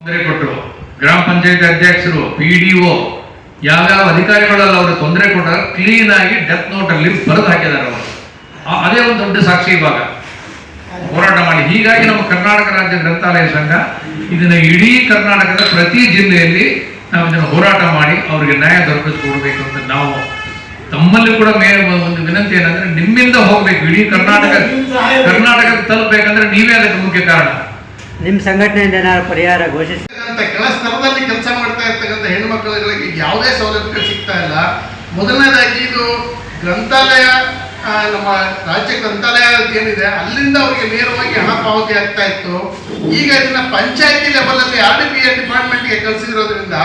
ತೊಂದರೆ ಕೊಟ್ಟರು. ಗ್ರಾಮ ಪಂಚಾಯತ್ ಅಧ್ಯಕ್ಷರು ಪಿ ಡಿ ಒ ಯಾವ್ಯಾವ ಅಧಿಕಾರಿಗಳೆಲ್ಲ ಅವರು ತೊಂದರೆ ಕೊಟ್ಟಾಗ ಕ್ಲೀನ್ ಆಗಿ ಡೆತ್ ನೋಟ್ ಅಲ್ಲಿ ಬರೆದು ಹಾಕಿದ್ದಾರೆ ಅವರು. ಅದೇ ಒಂದು ದೊಡ್ಡ ಸಾಕ್ಷಿ ಇವಾಗ. ಹೋರಾಟ ಮಾಡಿ. ಹೀಗಾಗಿ ನಮ್ಮ ಕರ್ನಾಟಕ ರಾಜ್ಯ ಗ್ರಂಥಾಲಯ ಸಂಘ ಇದನ್ನ ಇಡೀ ಕರ್ನಾಟಕದ ಪ್ರತಿ ಜಿಲ್ಲೆಯಲ್ಲಿ ನಾವು ಇದನ್ನು ಹೋರಾಟ ಮಾಡಿ ಅವರಿಗೆ ನ್ಯಾಯ ದೊರಕಿಸ್ಕೊಡ್ಬೇಕು ಅಂತ ನಾವು ತಮ್ಮಲ್ಲಿ ಕೂಡ ಮೇ, ಒಂದು ವಿನಂತಿ ಏನಂದ್ರೆ ನಿಮ್ಮಿಂದ ಹೋಗ್ಬೇಕು. ಇಡೀ ಕರ್ನಾಟಕ, ಕರ್ನಾಟಕಕ್ಕೆ ತಲುಪಬೇಕಂದ್ರೆ ನೀವೇ ಅದಕ್ಕೆ ಮುಖ್ಯ ಕಾರಣ. ನಿಮ್ಮ ಸಂಘಟನೆಯಿಂದ ಏನಾದ್ರು ಪರಿಹಾರ ಘೋಷಿಸಿ. ಕೆಳ ಸ್ತರದಲ್ಲಿ ಕೆಲಸ ಮಾಡ್ತಾ ಇರ್ತಕ್ಕಂಥ ಹೆಣ್ಮಕ್ಳುಗಳಿಗೆ ಯಾವುದೇ ಸೌಲಭ್ಯಗಳು ಸಿಗ್ತಾ ಇಲ್ಲ. ಮೊದಲನೇದಾಗಿ ಇದು ಗ್ರಂಥಾಲಯ ನಮ್ಮ ರಾಜ್ಯ ಗ್ರಂಥಾಲಯ ಏನಿದೆ, ಅಲ್ಲಿಂದ ಅವರಿಗೆ ನೇರವಾಗಿ ಹಣ ಪಾವತಿ ಆಗ್ತಾ ಇತ್ತು. ಈಗ ಇದನ್ನ ಪಂಚಾಯತಿ ಲೆವೆಲ್ ಅಲ್ಲಿ ಆರ್ ಡಿ ಐ ಡಿಪಾರ್ಟ್ಮೆಂಟ್ಗೆ ಕಳಿಸಿರೋದ್ರಿಂದ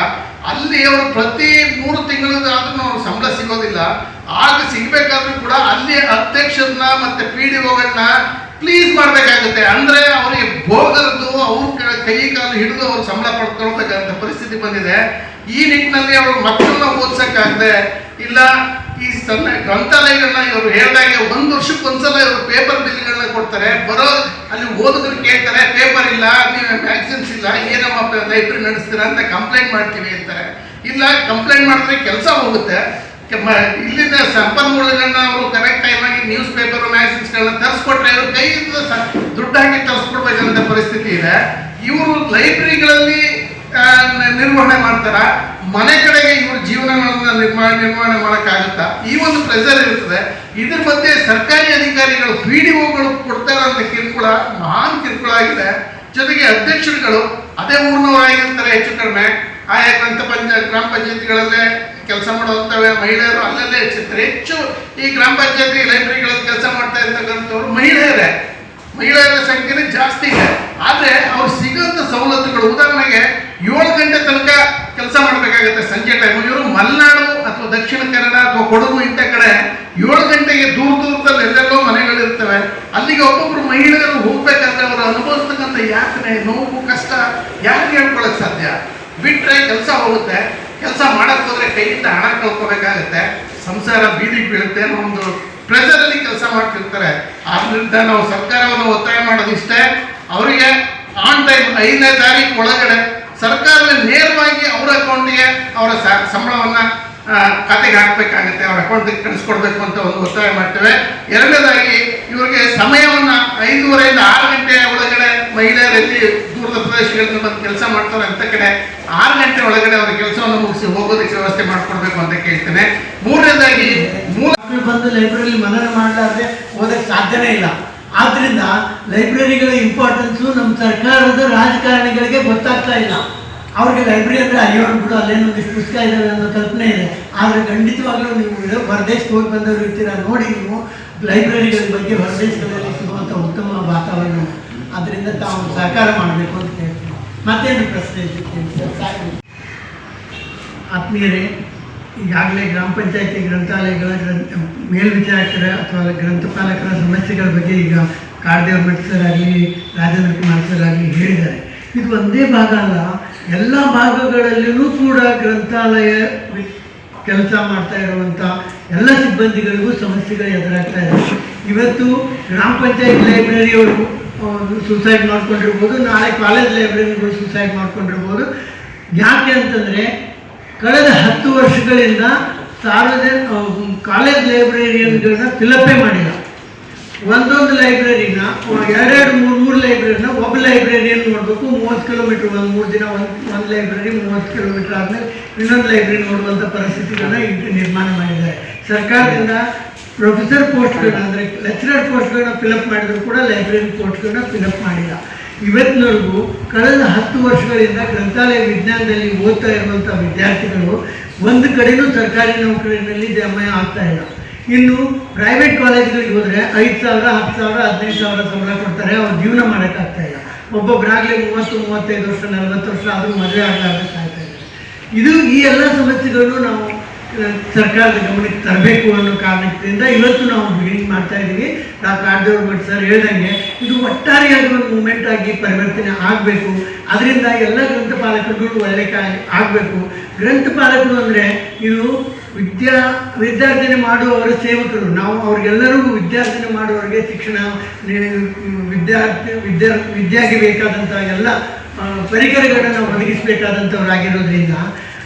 ಅಲ್ಲಿ ಅವರು ಪ್ರತಿ ಮೂರು ತಿಂಗಳಾದ್ರೂ ಅವ್ರು ಸಂಬಳ ಸಿಗೋದಿಲ್ಲ. ಆಗ ಸಿಗ್ಬೇಕಾದ್ರೂ ಕೂಡ ಅಲ್ಲಿ ಅಧ್ಯಕ್ಷರನ್ನ ಮತ್ತೆ ಪಿ ಡಿ ಒಗಳನ್ನ ಪ್ಲೀಸ್ ಮಾಡ್ಬೇಕಾಗುತ್ತೆ ಅಂದ್ರೆ ಅವರಿಗೆ ಭೋಗರದ್ದು ಅವ್ರ ಕೈ ಕಾಲು ಹಿಡಿದು ಅವ್ರು ಸಂಬಳ ಪಡ್ಕೊಳ್ತಕ್ಕಂಥ ಪರಿಸ್ಥಿತಿ ಬಂದಿದೆ. ಈ ನಿಟ್ಟಿನಲ್ಲಿ ಅವರು ಮಕ್ಕಳನ್ನ ಓದ್ಸಕ್ಕಾಗದೆ, ಇಲ್ಲ, ಈ ಸಣ್ಣ ಗ್ರಂಥಾಲಯಗಳನ್ನ ಇವರು ಹೇಳಿದಾಗೆ ಒಂದು ವರ್ಷಕ್ಕೆ ಒಂದ್ಸಲ ಇವರು ಪೇಪರ್ ಬಿಲ್ಗಳನ್ನ ಕೊಡ್ತಾರೆ. ಬರೋ, ಅಲ್ಲಿ ಓದಿದ್ರು ಕೇಳ್ತಾರೆ, ಪೇಪರ್ ಇಲ್ಲ, ನೀವು ಮ್ಯಾಗ್ಝಿನ್ಸ್ ಇಲ್ಲ, ಏನಮ್ಮ ಲೈಬ್ರರಿ ನಡೆಸ್ತೀರಾ ಅಂತ ಕಂಪ್ಲೇಂಟ್ ಮಾಡ್ತೀವಿ ಅಂತಾರೆ. ಇಲ್ಲ, ಕಂಪ್ಲೇಂಟ್ ಮಾಡಿದ್ರೆ ಕೆಲಸ ಹೋಗುತ್ತೆ. ಇಲ್ಲಿಂದ ಸಂಪನ್ಮೂಲಗಳನ್ನ ಅವರು ಕರೆಕ್ಟ್ ಟೈಮ್ ಆಗಿ ನ್ಯೂಸ್ ಪೇಪರ್ ಮ್ಯಾಗಝಿನ್ಸ್ಗಳನ್ನ ತರಿಸ್ಕೊಟ್ರೆ ಇವರು ಕೈಯಿಂದ ದುಡ್ಡಾಗಿ ದುಡ್ಡು ಹಾಕಿ ತರಿಸ್ಕೊಡ್ಬೇಕಂತ ಪರಿಸ್ಥಿತಿ ಇದೆ. ಇವರು ಲೈಬ್ರರಿಗಳಲ್ಲಿ ನಿರ್ವಹಣೆ ಮಾಡ್ತಾರ. ಮನೆ ಕಡೆಗೆ ಇವರು ಜೀವನಗಳನ್ನ ನಿರ್ಮಾಣ, ನಿರ್ವಹಣೆ ಮಾಡೋಕ್ಕಾಗುತ್ತಾ? ಈ ಒಂದು ಪ್ರೆಸರ್ ಇರ್ತದೆ. ಇದ್ರ ಮಧ್ಯೆ ಸರ್ಕಾರಿ ಅಧಿಕಾರಿಗಳು ಪಿ ಡಿ ಒಗಳು ಕೊಡ್ತಾ ಇರೋಂಥ ಕಿರುಕುಳ, ಮಹಾನ್ ಕಿರುಕುಳ ಆಗಿದೆ. ಜೊತೆಗೆ ಅಧ್ಯಕ್ಷರುಗಳು, ಅದೇ ಊರಿನವರಾಗಿರ್ತಾರೆ ಹೆಚ್ಚು ಕಡಿಮೆ. ಆಯಾ ಗ್ರಂಥ ಪಂಚ, ಗ್ರಾಮ ಪಂಚಾಯತಿಗಳಲ್ಲೇ ಕೆಲಸ ಮಾಡುವಂತವೆ ಮಹಿಳೆಯರು ಅಲ್ಲಲ್ಲೇ ಹೆಚ್ಚುತ್ತಾರೆ. ಹೆಚ್ಚು ಈ ಗ್ರಾಮ ಪಂಚಾಯತಿ ಲೈಬ್ರರಿಗಳಲ್ಲಿ ಕೆಲಸ ಮಾಡ್ತಾ ಇರ್ತಕ್ಕಂಥವ್ರು ಮಹಿಳೆಯರೇ. ಮಹಿಳೆಯರ ಸಂಖ್ಯೆನೇ ಜಾಸ್ತಿ ಇದೆ. ಆದರೆ ಅವ್ರು ಸಿಗೋಂಥ ಸವಲತ್ತುಗಳು, ಉದಾಹರಣೆಗೆ ಏಳು ಗಂಟೆ ತನಕ ಕೆಲಸ ಮಾಡಬೇಕಾಗುತ್ತೆ ಸಂಜೆ ಟೈಮು ಇವರು ಮಲೆನಾಡು ಅಥವಾ ದಕ್ಷಿಣ ಕನ್ನಡ ಅಥವಾ ಕೊಡಗು ಇಂಥ ಕಡೆ ಏಳು ಗಂಟೆಗೆ ದೂರ ದೂರದಲ್ಲಿ ಎಲ್ಲೆಲ್ಲೋ ಮನೆಗಳಿರ್ತವೆ. ಅಲ್ಲಿಗೆ ಒಬ್ಬೊಬ್ಬರು ಮಹಿಳೆಯರು ಹೋಗ್ಬೇಕಂದ್ರೆ ಅವರು ಅನುಭವಿಸ್ತಕ್ಕಂಥ ಯಾತನೆ, ನೋವು, ಕಷ್ಟ ಯಾರಿಗೆ ಹೇಳ್ಕೊಳಕ್ ಸಾಧ್ಯ? ಬಿಟ್ರೆ ಕೆಲಸ ಹೋಗುತ್ತೆ. ಕೆಲಸ ಮಾಡಕ್ಕೆ ಹೋದ್ರೆ ಕೈಯಿಂದ ಹಣ ಕಳ್ಕೋಬೇಕಾಗತ್ತೆ ಸಂಸಾರ ಬೀದಿಗೆ ಬೀಳುತ್ತೆ ಅನ್ನೋ ಒಂದು ಪ್ರೆಸರ್ ಅಲ್ಲಿ ಕೆಲಸ ಮಾಡ್ತಿರ್ತಾರೆ. ಆದ್ರಿಂದ ನಾವು ಸರ್ಕಾರವನ್ನು ಒತ್ತಾಯ ಮಾಡೋದಿಷ್ಟೇ ಅವರಿಗೆ ಆನ್ ಟೈಮ್ ಐದನೇ ತಾರೀಕು ಒಳಗಡೆ ಸರ್ಕಾರದ ನೇರವಾಗಿ ಅವರ ಅಕೌಂಟಿಗೆ ಅವರ ಸಂಬಳವನ್ನ ಖಾತೆಗೆ ಹಾಕಬೇಕಾಗುತ್ತೆ. ಅವ್ರ ಅಕೌಂಟಿಗೆ ಕಳಿಸ್ಕೊಡ್ಬೇಕು ಅಂತ ಒಂದು ಒತ್ತಾಯ ಮಾಡ್ತೇವೆ. ಎರಡನೇದಾಗಿ ಇವರಿಗೆ ಸಮಯವನ್ನ ಐದೂವರೆಯಿಂದ ಆರು ಗಂಟೆ ಒಳಗಡೆ ಮಹಿಳೆಯರಲ್ಲಿ ದೂರದ ಪ್ರದೇಶಗಳಲ್ಲಿ ಬಂದು ಕೆಲಸ ಮಾಡ್ತಾರೆ ಅಂತ ಕಡೆ ಆರು ಗಂಟೆ ಒಳಗಡೆ ಅವರ ಕೆಲಸವನ್ನು ಮುಗಿಸಿ ಹೋಗೋದಕ್ಕೆ ವ್ಯವಸ್ಥೆ ಮಾಡ್ಕೊಡ್ಬೇಕು ಅಂತ ಕೇಳ್ತೇನೆ. ಮೂರನೇದಾಗಿ ಮಕ್ಕಳು ಬಂದು ಲೈಬ್ರರಿ ಮನನ ಮಾಡಲಾರ್ದೆ ಓದಕ್ಕೆ ಸಾಧ್ಯನೇ ಇಲ್ಲ. ಆದ್ರಿಂದ ಲೈಬ್ರರಿಗಳ ಇಂಪಾರ್ಟೆನ್ಸು ನಮ್ಮ ಸರ್ಕಾರದ ರಾಜಕಾರಣಿಗಳಿಗೆ ಗೊತ್ತಾಗ್ತಾ ಇಲ್ಲ. ಅವ್ರಿಗೆ ಲೈಬ್ರರಿ ಅಂದರೆ ಅಯ್ಯೋ ಅಲ್ಲೇನೋ ಒಂದಿಷ್ಟು ಪುಸ್ತಕ ಇದ್ದಾವೆ ಅನ್ನೋ ಕಲ್ಪನೆ ಇದೆ. ಆದರೆ ಖಂಡಿತವಾಗ್ಲೂ ನೀವು ಇದು ಹೊರದೇಶಕ್ಕೆ ಹೋಗಿ ಬಂದವರು ಇರ್ತೀರ, ನೋಡಿ ನೀವು ಲೈಬ್ರರಿಗಳ ಬಗ್ಗೆ ಹೊರದೇಶಗಳಲ್ಲಿ ಸಿಗುವಂಥ ಉತ್ತಮ ವಾತಾವರಣ. ಅದರಿಂದ ತಾವು ಸಹಕಾರ ಮಾಡಬೇಕು ಅಂತ ಹೇಳ್ತೀನಿ. ಮತ್ತೇನು ಪ್ರಶ್ನೆ ಸಾಕು. ಆತ್ಮೀಯರೇ, ಈಗಾಗಲೇ ಗ್ರಾಮ ಪಂಚಾಯತಿ ಗ್ರಂಥಾಲಯಗಳ ಗ್ರಂಥ, ಮೇಲ್ವಿಚಾರಕರ ಅಥವಾ ಗ್ರಂಥಪಾಲಕರ ಸಮಸ್ಯೆಗಳ ಬಗ್ಗೆ ಈಗ ಕಾಡದೇವ್ರ ಮಠ ಸರ್ ಆಗಲಿ ರಾಜೇಂದ್ರ ಕುಮಾರ್ ಸರ್ ಆಗಲಿ ಹೇಳಿದ್ದಾರೆ. ಇದು ಒಂದೇ ಭಾಗ ಅಲ್ಲ, ಎಲ್ಲ ಭಾಗಗಳಲ್ಲಿಯೂ ಕೂಡ ಗ್ರಂಥಾಲಯ ಕೆಲಸ ಮಾಡ್ತಾ ಇರುವಂಥ ಎಲ್ಲ ಸಿಬ್ಬಂದಿಗಳಿಗೂ ಸಮಸ್ಯೆಗಳು ಎದುರಾಗ್ತಾ ಇದೆ. ಇವತ್ತು ಗ್ರಾಮ ಪಂಚಾಯತ್ ಲೈಬ್ರರಿಯವರು ಸೂಸೈಡ್ ಮಾಡ್ಕೊಂಡಿರ್ಬೋದು, ನಾಳೆ ಕಾಲೇಜ್ ಲೈಬ್ರರಿಗಳು ಸೂಸೈಡ್ ಮಾಡ್ಕೊಂಡಿರ್ಬೋದು. ಯಾಕೆ ಅಂತಂದರೆ, ಕಳೆದ ಹತ್ತು ವರ್ಷಗಳಿಂದ ಸಾರ್ವಜನಿಕ ಕಾಲೇಜ್ ಲೈಬ್ರರಿಯನ್ಗಳನ್ನ ಫಿಲಪ್ಪೇ ಮಾಡಿಲ್ಲ. ಒಂದೊಂದು ಲೈಬ್ರರಿನ ಎರಡೆರಡು ಮೂರು ಮೂರು ಲೈಬ್ರರಿನ ಒಬ್ಬ ಲೈಬ್ರರಿಯನ್ ನೋಡಬೇಕು, ಮೂವತ್ತು ಕಿಲೋಮೀಟ್ರ್ ಒಂದು ಮೂರು ದಿನ ಒಂದು ಒಂದು ಲೈಬ್ರರಿ ಮೂವತ್ತು ಕಿಲೋಮೀಟ್ರ್ ಆದಮೇಲೆ ಇನ್ನೊಂದು ಲೈಬ್ರರಿ ನೋಡುವಂಥ ಪರಿಸ್ಥಿತಿಗಳನ್ನ ಇಟ್ಟು ನಿರ್ಮಾಣ ಮಾಡಿದ್ದಾರೆ. ಸರ್ಕಾರದಿಂದ ಪ್ರೊಫೆಸರ್ ಪೋಸ್ಟ್ಗಳನ್ನ ಅಂದರೆ ಲೆಕ್ಚರರ್ ಪೋಸ್ಟ್ಗಳನ್ನ ಫಿಲಪ್ ಮಾಡಿದ್ರು ಕೂಡ ಲೈಬ್ರರಿ ಪೋಸ್ಟ್ಗಳನ್ನ ಫಿಲಪ್ ಮಾಡಿಲ್ಲ. ಇವತ್ತಿನವರೆಗೂ ಕಳೆದ ಹತ್ತು ವರ್ಷಗಳಿಂದ ಗ್ರಂಥಾಲಯ ವಿಜ್ಞಾನದಲ್ಲಿ ಓದ್ತಾ ಇರುವಂಥ ವಿದ್ಯಾರ್ಥಿಗಳು ಒಂದು ಕಡೆಯೂ ಸರ್ಕಾರಿ ನೌಕರಿನಲ್ಲಿ ಜಮಾ ಆಗ್ತಾ ಇಲ್ಲ. ಇನ್ನು ಪ್ರೈವೇಟ್ ಕಾಲೇಜ್ಗಳಿಗೆ ಹೋದರೆ ಐದು ಸಾವಿರ, ಹತ್ತು ಸಾವಿರ, ಹದಿನೈದು ಸಾವಿರ ಸಂಬಳ ಕೊಡ್ತಾರೆ. ಅವ್ರು ಜೀವನ ಮಾಡೋಕ್ಕಾಗ್ತಾ ಇಲ್ಲ. ಒಬ್ಬೊಬ್ಬರಾಗಲೇ ಮೂವತ್ತು, ಮೂವತ್ತೈದು ವರ್ಷ, ನಲವತ್ತು ವರ್ಷ ಆದರೂ ಮದುವೆ ಆಗಲಾರ್ದಕ್ಕಾಗ್ತಾ ಇದ್ದಾರೆ. ಇದು ಈ ಎಲ್ಲ ಸಮಸ್ಯೆಗಳನ್ನು ನಾವು ಸರ್ಕಾರದ ಗಮನಕ್ಕೆ ತರಬೇಕು ಅನ್ನೋ ಕಾರಣದಿಂದ ಇವತ್ತು ನಾವು ಬಿಗಿನಿಂಗ್ ಮಾಡ್ತಾ ಇದ್ದೀವಿ ನಾವು ಕಾಡ್ದೇವ್ರ ಭಟ್ ಸರ್ ಹೇಳ್ದಂಗೆ ಇದು ಒಟ್ಟಾರೆಯಾಗಿ ಒಂದು ಮೂಮೆಂಟ್ ಆಗಿ ಪರಿವರ್ತನೆ ಆಗಬೇಕು. ಅದರಿಂದ ಎಲ್ಲ ಗ್ರಂಥಪಾಲಕರುಗಳು ಒಳ್ಳೆ ಆಗಬೇಕು. ಗ್ರಂಥಪಾಲಕರು ಅಂದರೆ ಇದು ವಿದ್ಯಾ, ವಿದ್ಯಾರ್ಜನೆ ಮಾಡುವವರ ಸೇವಕರು. ನಾವು ಅವ್ರಿಗೆಲ್ಲರಿಗೂ ವಿದ್ಯಾರ್ಜನೆ ಮಾಡುವವರಿಗೆ ಶಿಕ್ಷಣ ವಿದ್ಯಾರ್ಥಿ ವಿದ್ಯಾ ವಿದ್ಯಾಗೆ ಬೇಕಾದಂಥ ಎಲ್ಲ ಪರಿಕರಗಳನ್ನು ಒದಗಿಸಬೇಕಾದಂಥವ್ರಾಗಿರೋದ್ರಿಂದ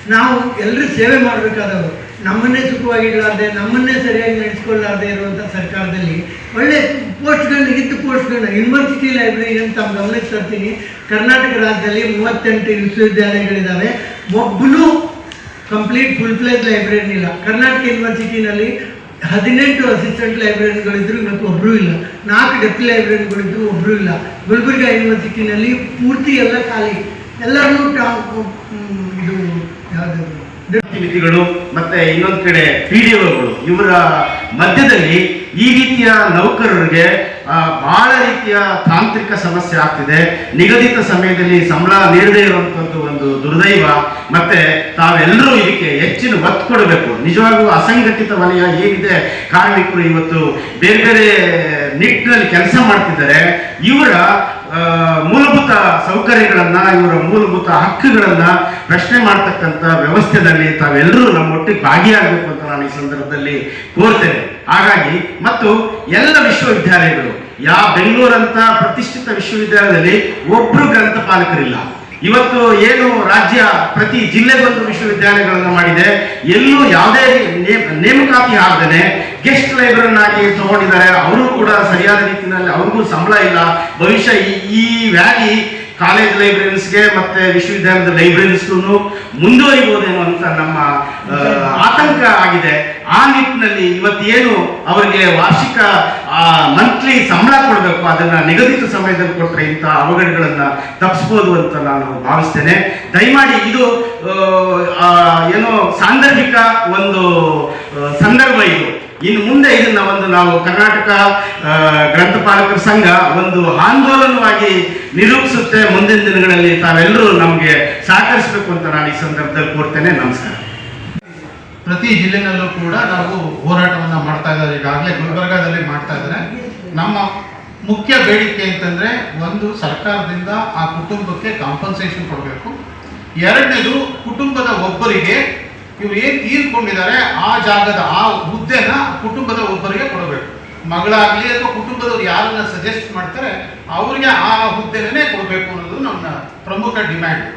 ನಾವು ಎಲ್ಲರೂ ಸೇವೆ ಮಾಡಬೇಕಾದವರು ನಮ್ಮನ್ನೇ ಸುಖವಾಗಿಡಲಾರ್ದೆ ನಮ್ಮನ್ನೇ ಸರಿಯಾಗಿ ನಡೆಸ್ಕೊಳ್ಳಾರ್ದೆ ಇರುವಂಥ ಸರ್ಕಾರದಲ್ಲಿ ಒಳ್ಳೆ ಪೋಸ್ಟ್ಗಳನ್ನ ಇದ್ದ ಪೋಸ್ಟ್ಗಳನ್ನ ಯೂನಿವರ್ಸಿಟಿ ಲೈಬ್ರರಿ ಅಂತ ನಾವು ಗಮನಕ್ಕೆ ತರ್ತೀನಿ. ಕರ್ನಾಟಕ ರಾಜ್ಯದಲ್ಲಿ ಮೂವತ್ತೆಂಟು ವಿಶ್ವವಿದ್ಯಾಲಯಗಳಿದ್ದಾವೆ ಒಬ್ಬನು ಕಂಪ್ಲೀಟ್ ಫುಲ್ ಫ್ಲೇಜ್ ಲೈಬ್ರರಿ ಇಲ್ಲ. ಕರ್ನಾಟಕ ಯೂನಿವರ್ಸಿಟಿನಲ್ಲಿ ಹದಿನೆಂಟು ಅಸಿಸ್ಟೆಂಟ್ ಲೈಬ್ರರಿಗಳಿದ್ದರೂ ಇವತ್ತು ಒಬ್ಬರೂ ಇಲ್ಲ. ನಾಲ್ಕು ಡೆಪ್ಟಿ ಲೈಬ್ರರಿಗಳಿದ್ದರೂ ಒಬ್ಬರೂ ಇಲ್ಲ. ಗುಲ್ಬರ್ಗ ಯೂನಿವರ್ಸಿಟಿನಲ್ಲಿ ಪೂರ್ತಿ ಎಲ್ಲ ಖಾಲಿ. ಎಲ್ಲರೂ ಟಾ ಹ್ಮ್, ಇದು ಯಾವುದು ಪ್ರತಿನಿಧಿಗಳು ಮತ್ತೆ ಇನ್ನೊಂದು ಕಡೆ ಪಿ ಡಿ ಒಗಳು ಇವರ ಮಧ್ಯದಲ್ಲಿ ಈ ರೀತಿಯ ನೌಕರರಿಗೆ ಬಹಳ ರೀತಿಯ ತಾಂತ್ರಿಕ ಸಮಸ್ಯೆ ಆಗ್ತಿದೆ. ನಿಗದಿತ ಸಮಯದಲ್ಲಿ ಸಂಬಳ ನೀಡದೇ ಇರುವಂಥದ್ದು ಒಂದು ದುರ್ದೈವ. ಮತ್ತೆ ತಾವೆಲ್ಲರೂ ಇದಕ್ಕೆ ಹೆಚ್ಚಿನ ಒತ್ತು ಕೊಡಬೇಕು. ನಿಜವಾಗ್ಲೂ ಅಸಂಘಟಿತ ವಲಯ ಏನಿದೆ, ಕಾರ್ಮಿಕರು ಇವತ್ತು ಬೇರೆ ಬೇರೆ ನಿಟ್ಟಿನಲ್ಲಿ ಕೆಲಸ ಮಾಡ್ತಿದ್ದಾರೆ. ಇವರ ಮೂಲಭೂತ ಸೌಕರ್ಯಗಳನ್ನ, ಇವರ ಮೂಲಭೂತ ಹಕ್ಕುಗಳನ್ನ ಪ್ರಶ್ನೆ ಮಾಡ್ತಕ್ಕಂಥ ವ್ಯವಸ್ಥೆಯಲ್ಲಿ ತಾವೆಲ್ಲರೂ ನಮ್ಮೊಟ್ಟಿಗೆ ಭಾಗಿಯಾಗಬೇಕು ಅಂತ ನಾನು ಈ ಸಂದರ್ಭದಲ್ಲಿ ಕೋರ್ತೇನೆ. ಹಾಗಾಗಿ, ಮತ್ತು ಎಲ್ಲ ವಿಶ್ವವಿದ್ಯಾಲಯಗಳು ಯಾವ ಬೆಂಗಳೂರಂತ ಪ್ರತಿಷ್ಠಿತ ವಿಶ್ವವಿದ್ಯಾಲಯದಲ್ಲಿ ಒಬ್ರು ಗ್ರಂಥಪಾಲಕರಿಲ್ಲ. ಇವತ್ತು ಏನು ರಾಜ್ಯ ಪ್ರತಿ ಜಿಲ್ಲೆಗೊಂದು ವಿಶ್ವವಿದ್ಯಾಲಯಗಳನ್ನು ಮಾಡಿದೆ, ಎಲ್ಲೂ ಯಾವುದೇ ನೇಮಕಾತಿ ಆಗದೇನೆ ಗೆಸ್ಟ್ ಲೈಬ್ರರಿನಾಗಿ ತಗೊಂಡಿದ್ದಾರೆ. ಅವರು ಕೂಡ ಸರಿಯಾದ ರೀತಿಯಲ್ಲಿ ಅವ್ರಿಗೂ ಸಂಬಳ ಇಲ್ಲ. ಭವಿಷ್ಯ ಈ- ವ್ಯಾಲಿ ಕಾಲೇಜ್ ಲೈಬ್ರರೀಸ್ಗೆ ಮತ್ತೆ ವಿಶ್ವವಿದ್ಯಾಲಯದ ಲೈಬ್ರರೀಸ್ಗೂ ಮುಂದುವರಿಬೋದೇನೋ ಅಂತ ನಮ್ಮ ಆತಂಕ ಆಗಿದೆ. ಆ ನಿಟ್ಟಿನಲ್ಲಿ ಇವತ್ತೇನು ಅವರಿಗೆ ವಾರ್ಷಿಕ ಮಂತ್ಲಿ ಸಂಬಳ ಕೊಡಬೇಕು, ಅದನ್ನ ನಿಗದಿತ ಸಮಯದಲ್ಲಿ ಕೊಟ್ಟರೆ ಇಂಥ ಅವಘಡಗಳನ್ನ ತಪ್ಪಿಸ್ಬೋದು ಅಂತ ನಾನು ಭಾವಿಸ್ತೇನೆ. ದಯಮಾಡಿ ಇದು ಏನು ಸಾಂದರ್ಭಿಕ ಒಂದು ಸಂದರ್ಭ ಇದು. ಇನ್ನು ಮುಂದೆ ಇದನ್ನ ಒಂದು ನಾವು ಕರ್ನಾಟಕ ಗ್ರಂಥಪಾಲಕರ ಸಂಘ ಒಂದು ಆಂದೋಲನವಾಗಿ ನಿರೂಪಿಸುತ್ತೆ. ಮುಂದಿನ ದಿನಗಳಲ್ಲಿ ತಾವೆಲ್ಲರೂ ನಮಗೆ ಸಹಕರಿಸಬೇಕು ಅಂತ ನಾನು ಈ ಸಂದರ್ಭದಲ್ಲಿ ಕೋರ್ತೇನೆ. ನಮಸ್ಕಾರ. ಪ್ರತಿ ಜಿಲ್ಲೆನಲ್ಲೂ ಕೂಡ ನಾವು ಹೋರಾಟವನ್ನ ಮಾಡ್ತಾ ಇದ್ದಾರೆ. ಈಗಾಗಲೇ ಗುಲ್ಬರ್ಗಾದಲ್ಲಿ ಮಾಡ್ತಾ ಇದ್ದಾರೆ. ನಮ್ಮ ಮುಖ್ಯ ಬೇಡಿಕೆ ಅಂತಂದ್ರೆ ಒಂದು ಸರ್ಕಾರದಿಂದ ಆ ಕುಟುಂಬಕ್ಕೆ ಕಾಂಪನ್ಸೇಷನ್ ಕೊಡಬೇಕು. ಎರಡನೇದು ಕುಟುಂಬದ ಒಬ್ಬರಿಗೆ ಇವ್ರು ಏನ್ ತೀರ್ಕೊಂಡಿದ್ದಾರೆ ಆ ಜಾಗದ, ಆ ಹುದ್ದೆನ ಕುಟುಂಬದ ಒಬ್ಬರಿಗೆ ಕೊಡಬೇಕು. ಮಗಳಾಗ್ಲಿ ಅಥವಾ ಕುಟುಂಬದವ್ರು ಯಾರನ್ನ ಸಜೆಸ್ಟ್ ಮಾಡ್ತಾರೆ, ಅವ್ರಿಗೆ ಆ ಹುದ್ದೆನೇ ಕೊಡಬೇಕು ಅನ್ನೋದು ನಮ್ಮ ಪ್ರಮುಖ ಡಿಮ್ಯಾಂಡ್